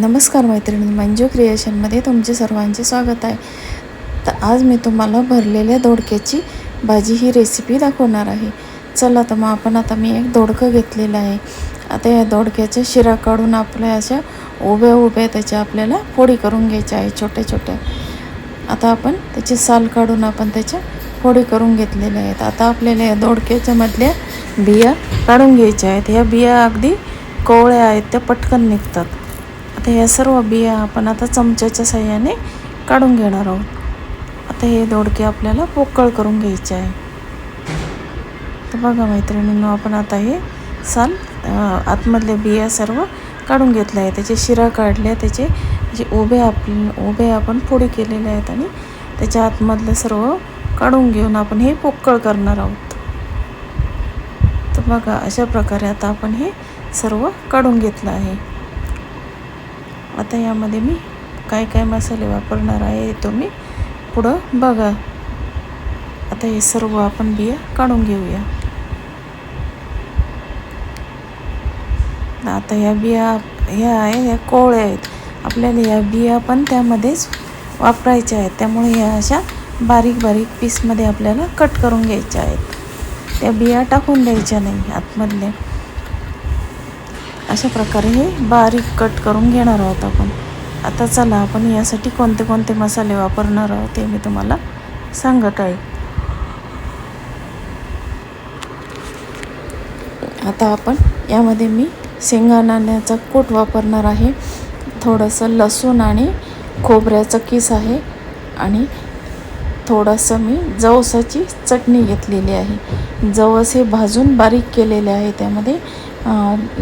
नमस्कार मैत्रिणी मंजू क्रिएशनमध्ये तुमचे सर्वांचे स्वागत आहे. तर आज मी तुम्हाला भरलेल्या दोडक्याची भाजी ही रेसिपी दाखवणार आहे. चला तर मग आपण आता मी एक दोडकं घेतलेलं आहे. आता या दोडक्याच्या शिरा काढून आपल्या अशा उभ्या उभ्या त्याच्या आपल्याला फोडी करून घ्यायच्या आहे छोट्या छोट्या. आता आपण त्याची साल काढून आपण त्याच्या फोडी करून घेतलेल्या आहेत. आता आपल्याला या दोडक्याच्या मधल्या बिया काढून घ्यायच्या आहेत. ह्या बिया अगदी कोवळ्या आहेत त्या पटकन निघतात. आता या सर्व बिया आपण आता चमच्याच्या साह्याने काढून घेणार आहोत. आता हे दोडके आपल्याला पोकळ करून घ्यायचे आहे. तर बघा मैत्रिणींनो आपण आता हे साल आतमधल्या आतमधले बिया सर्व काढून घेतले आहे. त्याचे शिरा काढल्या त्याचे जे उभे आप उभे आपण फोडी केलेले आहेत आणि त्याच्या आतमधलं सर्व काढून घेऊन आपण हे पोकळ करणार आहोत. तर बघा अशा प्रकारे आता आपण हे सर्व काढून घेतलं आहे. आता यामध्ये मी काय काय मसाले वापरणार आहे तुम्ही पुढं बघा. आता हे सर्व आपण बिया काढून घेऊया. आता या बिया ह्या आहे ह्या कोवळ्या आहेत. आपल्याला या बिया पण त्यामध्येच वापरायच्या आहेत. त्यामुळे ह्या अशा बारीक बारीक पीसमध्ये आपल्याला कट करून घ्यायच्या आहेत. त्या बिया टाकून द्यायच्या नाही आतमधल्या अशा प्रकारे हे बारीक कट करून घेणार आहोत आपण. आता चला आपण यासाठी कोणते कोणते मसाले वापरणार आहोत ते मी तुम्हाला सांगत आहे. आता आपण यामध्ये मी शेंगादाण्याचा कूट वापरणार आहे. थोडंसं लसूण आणि खोबऱ्याचं किस आहे आणि थोडंसं मी जवसाची चटणी घेतलेली आहे. जवस हे भाजून बारीक केलेले आहे. त्यामध्ये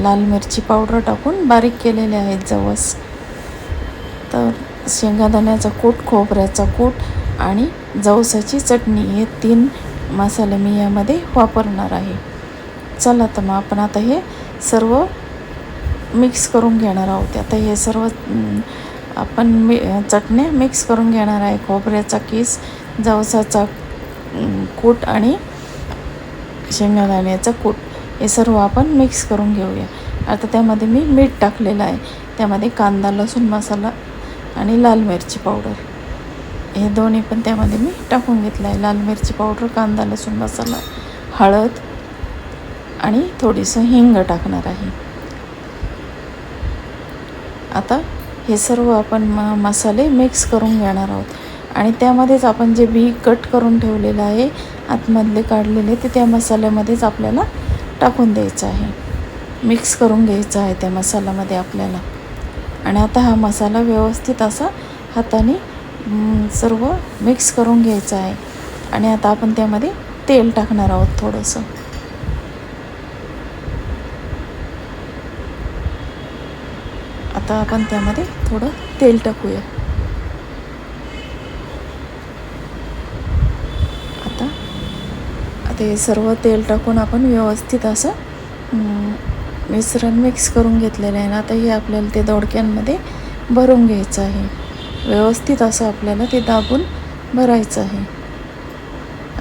लाल मिरची पावडर टाकून बारीक केलेले आहेत जवस. तर शेंगादाण्याचा कूट खोबऱ्याचा कूट आणि जवसाची चटणी हे तीन मसाले मी यामध्ये वापरणार आहे. चला तर मग आपण आता हे सर्व मिक्स करून घेणार आहोत. आता हे सर्व आपण मी चटण्या मिक्स करून घेणार आहे. खोबऱ्याचा किस जवसाचा कूट आणि शेंगादाण्याचा कूट. हे सर्व आपण मिक्स करून घेऊया. आता त्यामध्ये मी मीठ टाकलेलं आहे. त्यामध्ये कांदा लसूण मसाला आणि लाल मिरची पावडर हे दोन्ही पण त्यामध्ये मी टाकून घेतलं आहे लाल मिरची पावडर कांदा लसूण मसाला हळद आणि थोडीसं हिंग टाकणार आहे. आता हे सर्व आपण म मसाले मिक्स करून घेणार आहोत. आणि त्यामध्येच आपण जे बी कट करून ठेवलेलं आहे आतमधले काढलेले ते त्या मसाल्यामध्येच आपल्याला टाकून द्यायचं आहे. मिक्स करून घ्यायचं आहे त्या मसाल्यामध्ये आपल्याला. आणि आता हा मसाला व्यवस्थित असा हाताने सर्व मिक्स करून घ्यायचा आहे. आणि आता आपण त्यामध्ये तेल टाकणार आहोत थोडंसं. आता आपण त्यामध्ये थोडं तेल टाकूया आता ते सर्व तेल टाकून आपण व्यवस्थित असं मिश्रण मिक्स करून घेतलेलं आहे ना आता हे आपल्याला ते दोडक्यांमध्ये भरून घ्यायचं आहे. व्यवस्थित असं आपल्याला ते दाबून भरायचं आहे.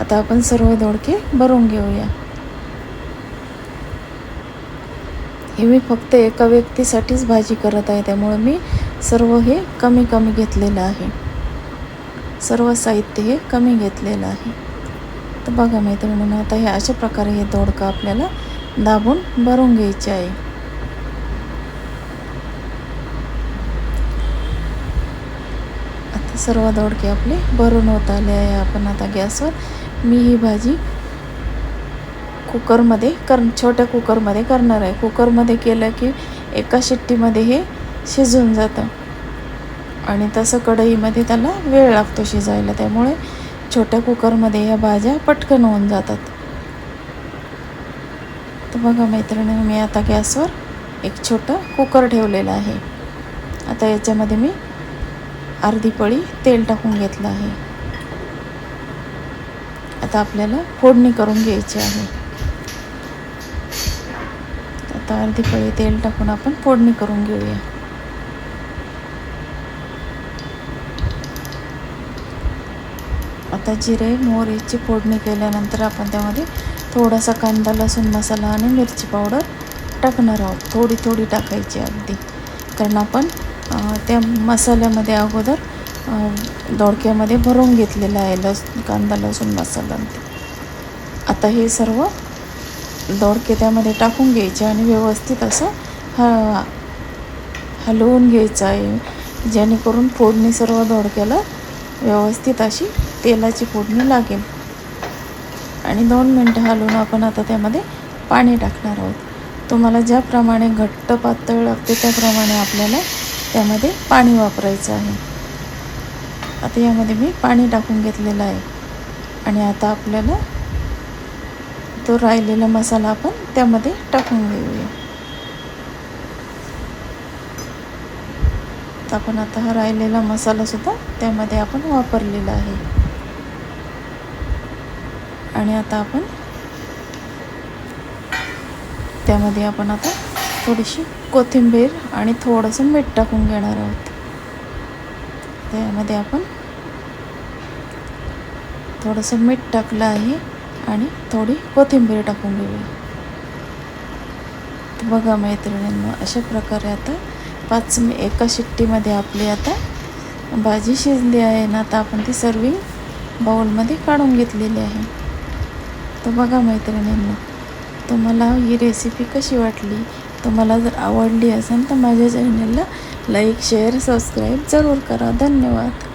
आता आपण सर्व दोडके भरून घेऊया. हे मी फक्त एका व्यक्तीसाठीच भाजी करत आहे त्यामुळे मी सर्व हे कमी कमी घेतलेलं आहे. सर्व साहित्य हे कमी घेतलेलं आहे. तर बघा मैत्रिणींनो आता हे अशा प्रकारे हे दोडकं आपल्याला दाबून भरून घ्यायचे आहे. आता सर्व दोडके आपले भरून होत आले आहे. आपण आता गॅसवर मी ही भाजी कुकरमध्ये कर छोट्या कुकरमध्ये करणार आहे. कुकरमध्ये केलं की एका शिट्टीमध्ये हे शिजून जातं. आणि तसं कढईमध्ये त्याला वेळ लागतो शिजायला. त्यामुळे छोट्या कुकरमध्ये या भाज्या पटकन होऊन जातात. तर बघा मैत्रिणी मी आता गॅसवर एक छोटं कुकर ठेवलेलं आहे. आता याच्यामध्ये मी अर्धी पळी तेल टाकून घेतलं आहे. आता आपल्याला फोडणी करून घ्यायची आहे. आता अर्धी पळी तेल टाकून आपण फोडणी करून घेऊया. आता जिरे मोहरीची फोडणी केल्यानंतर आपण त्यामध्ये थोडासा कांदा लसूण मसाला आणि मिरची पावडर टाकणार आहोत. थोडी थोडी टाकायची अगदी. कारण आपण त्या मसाल्यामध्ये अगोदर दोडक्यामध्ये भरून घेतलेला आहे लस कांदा लसूण मसाला. आता हे सर्व दोडके त्यामध्ये टाकून घ्यायचे आणि व्यवस्थित असं ह हलवून घ्यायचं आहे. जेणेकरून फोडणी सर्व दोडक्याला व्यवस्थित अशी तेलाची फोडणी लागेल. आणि दोन मिनटं हलवून आपण आता त्यामध्ये पाणी टाकणार आहोत. तुम्हाला ज्याप्रमाणे घट्ट पातळ लागते त्याप्रमाणे आपल्याला त्यामध्ये पाणी वापरायचं आहे. आता यामध्ये मी पाणी टाकून घेतलेलं आहे. आणि आता आपल्याला तो राहिलेला मसाला आपण त्यामध्ये टाकून घेऊया तर आपण आता हा राहिलेला मसालासुद्धा त्यामध्ये आपण वापरलेला आहे. आणि आता आपण त्यामध्ये आपण आता थोडीशी कोथिंबीर आणि थोडंसं मीठ टाकून घेणार आहोत. त्यामध्ये आपण थोडंसं मीठ टाकलं आहे आणि थोडी कोथिंबीर टाकून घेऊया. बघा मैत्रिणींना अशा प्रकारे आता पाच एका शिट्टीमध्ये आपली आता भाजी शिजली आहे ना आता आपण ती सर्विंग बाउलमध्ये काढून घेतलेली आहे. तर बघा मैत्रिणींना तुम्हाला ही रेसिपी कशी वाटली? तुम्हाला जर आवडली असेल तर माझ्या चॅनलला लाईक शेअर सबस्क्राईब जरूर करा. धन्यवाद.